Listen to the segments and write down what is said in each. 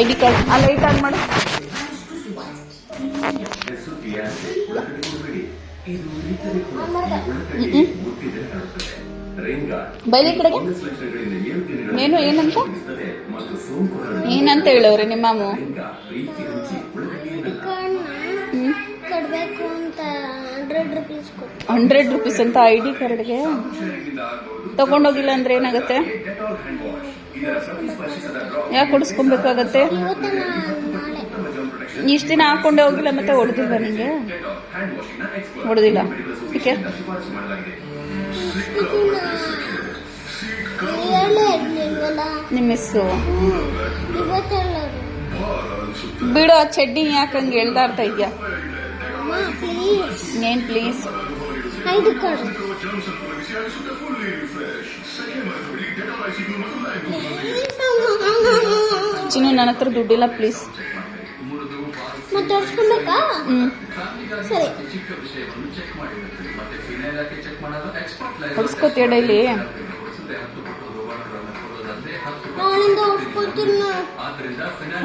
I D card. ಆ light on ಮಾಡು. ಬೈಲಿ ಕಡೆಗೆ. ಏನು ಏನಂತ? ಏನಂತ ಹೇಳವ್ರೆ ನಿಮ್ಮ ಮಾಮು? ಹ್ಮ್. ಕೊಡ್ಬೇಕು ಅಂತ ಹಂಡ್ರೆಡ್ ರುಪೀಸ್ ಕೊಟ್ಟು. ಹಂಡ್ರೆಡ್ ರುಪೀಸ್ ಅಂತ ಐ ಡಿ ಕಾರ್ಡ್ಗೆ ತಗೊಂಡೋಗಿಲ್ಲ ಅಂದ್ರೆ ಏನಾಗುತ್ತೆ? ಯಾಕೆ ಕುಡಿಸ್ಕೊಬೇಕಾಗತ್ತೆ ಇಷ್ಟು ದಿನ ಹಾಕೊಂಡೆ ಹೋಗಿಲ್ಲ ಮತ್ತೆ ಹೊಡೆದಿಲ್ಲ ನಿಮಗೆ ಹೊಡೆದಿಲ್ಲ. ಓಕೆ ನಿಮ್ಮ ಇವತ್ತೆಲ್ಲರು ಬಿಡು ಆ ಚಡ್ಡಿ ಯಾಕೆ ಹಂಗೆ ಹೇಳ್ತಾ ಇರ್ತಾ ಇದೆಯಾ ಏನ್ ಪ್ಲೀಸ್ ಐದು ಕಾರ್ಡ್ ಚಿನ್ನು ನನ್ನ ಹತ್ರ ದುಡ್ಡಿಲ್ಲ ಪ್ಲೀಸ್ ಮತ್ತೆ ತೋರಿಸ್ಕೊಬೇಕಾ? ಹ್ಮ್. ಸರಿ. ಹೊಡ್ಸ್ಕೊತೀಯ ಡೈಲಿ?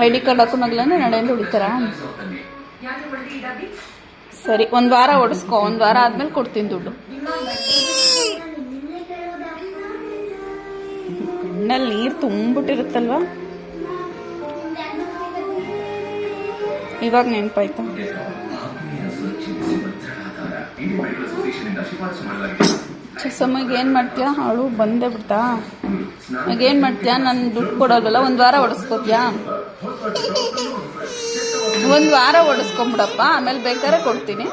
ಐ ಡಿ ಕಾರ್ಡ್ ಹಾಕೊಂಡೋಗಿಲ್ಲ ಯಾಕೆ ನಡೆಯಿಂದ ಹೊಡಿತಾರಾ? ಸರಿ, ಒಂದ್ ವಾರ ಓಡಿಸ್ಕೊ, ಒಂದ್ ವಾರ ಆದ್ಮೇಲೆ ಕೊಡ್ತೀನಿ ದುಡ್ಡು. ಕಣ್ಣಲ್ಲಿ ನೀರು ತುಂಬಿಟ್ಟಿರುತ್ತಲ್ವಾ ಇವಾಗ ನೆನಪಾಯ್ತಾ? ಸಮಯಕ್ಕೆ ಏನ್ ಮಾಡ್ತೀಯಾ? ಅವಳು ಬಂದೇ ಬಿಡ್ತಾ? ಏನ್ ಮಾಡ್ತೀಯಾ? ನನ್ ದುಡ್ಡು ಕೊಡೋಲ್ವಲ್ಲ ಒಂದ್ ವಾರ ಹೊಡಿಸ್ಕೋತೀಯಾ ಒಂದ್ ವಾರ ಹೊಡಿಸ್ಕೊಂಬಿಡಪ್ಪ ಆಮೇಲೆ ಬೇಕಾದ್ರೆ ಕೊಡ್ತೀನಿ.